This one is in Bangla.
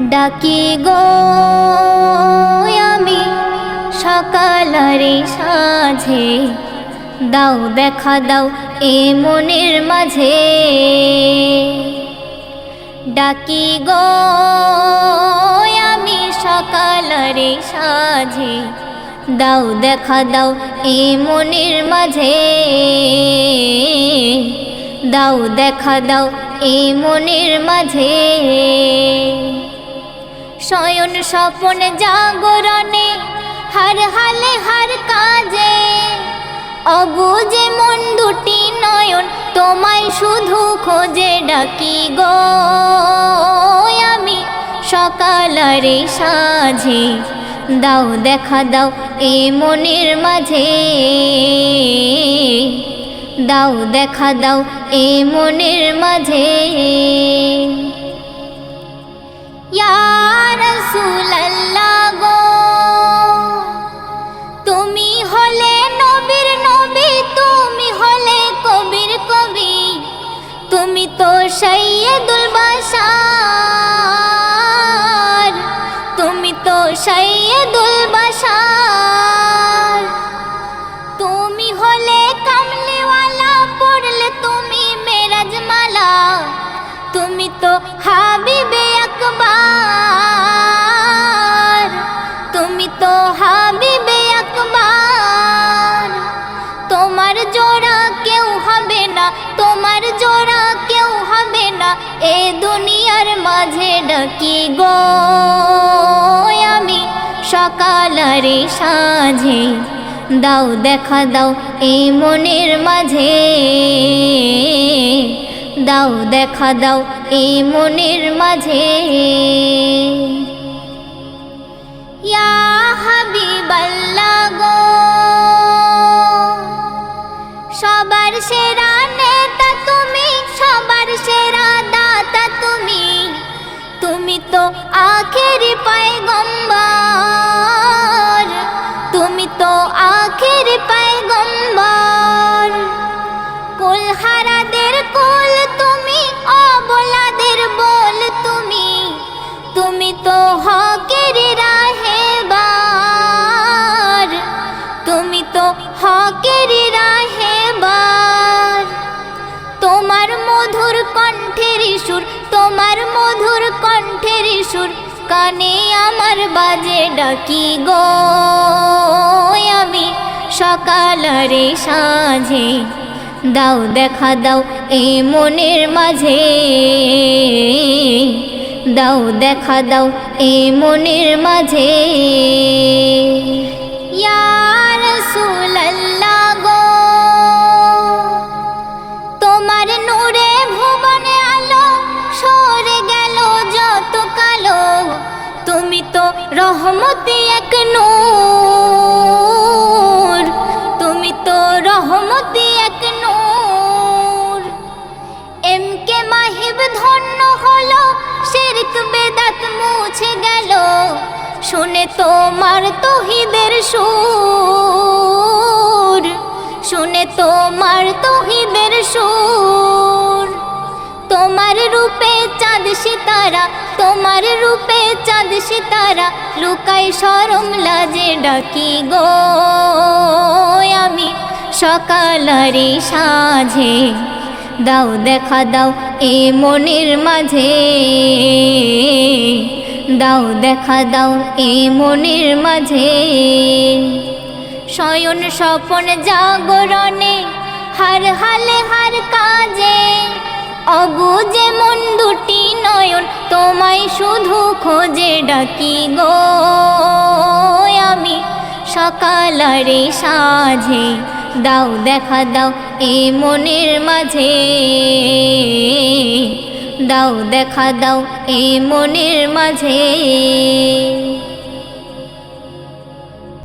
ডাকি গো, আমি সকালারে সাঝে। দাও, দেখা দাও এ মনের মাঝে। ডাকি গো, আমি সকালারে সাঝে। দাও, দেখা দাও এ মনের মাঝে। দাও, দেখা দাও এ মনের মাঝে। শয়ন স্বপন জাগরণে, হার হালে হার কাজে। অবুজে মন দুটি নয়ন, তোমায় শুধু খোঁজে ডাকি গো। আমি সকালারে সাঝে, দাও দেখা দাও এ মনের মাঝে। দাও দেখা দাও এ মনের মাঝে। সৈয়দুল বাশার তুমি হলে কামলিওয়ালা, পড়লে তুমি মেরাজ মালা তুমি তো হাবিবে আকবার। তুমি তো হাবিবে আকবার। তোমার জোড়া কেউ হবে না, তোমার জোড়া কেউ হবে না। এ দুনিয়ার মাঝে ডাকি গো। সকালারে সাঝে। দাও দেখা দাও এই মনের মাঝে। দাও দেখা দাও এই মনের মাঝে। ইয়া হাবিবাল্লাহ গো। সবার সেরা নেতা তুমি, সবার সেরা দাতা তুমি। তুমি তো আখেরি পায়গম্বর। তো হকের রাহেবার তোমার মধুর কণ্ঠের সুর, তোমার মধুর কণ্ঠের সুর, কানে আমার বাজে ডাকি গো। আমি সকালারে সাঝে, দাও দেখা দাও এই মনের মাঝে। দাও দেখা দাও এই মনের মাঝে। ইয়া রহমতি এক নূর। তুমি তো রহমতি এক নূর। এম কে মাহিব ধন্য হলো, শিরক বেদাত মুছে গেল। শুনে তোমার তহিদের সুর। শুনে তোমার তহিদের সুর। তোমার রূপে সিতারা তোমার রূপে চাঁদ সিতারা, লুকাই সরম লাজে ডাকি গো। আমি সকালারে সাঝে দাও দেখা দাও এ মনের মাঝে। দাও দেখা দাও এ মনের মাঝে। শয়ন স্বপন জাগরণে, হার হালে হার কাজে অবুজে তোমায় শুধু খোঁজে ডাকি গো। আমি সকালারে সাঝে, দাও দেখা দাও এ মনের মাঝে। দাও দেখা দাও এ মনের মাঝে।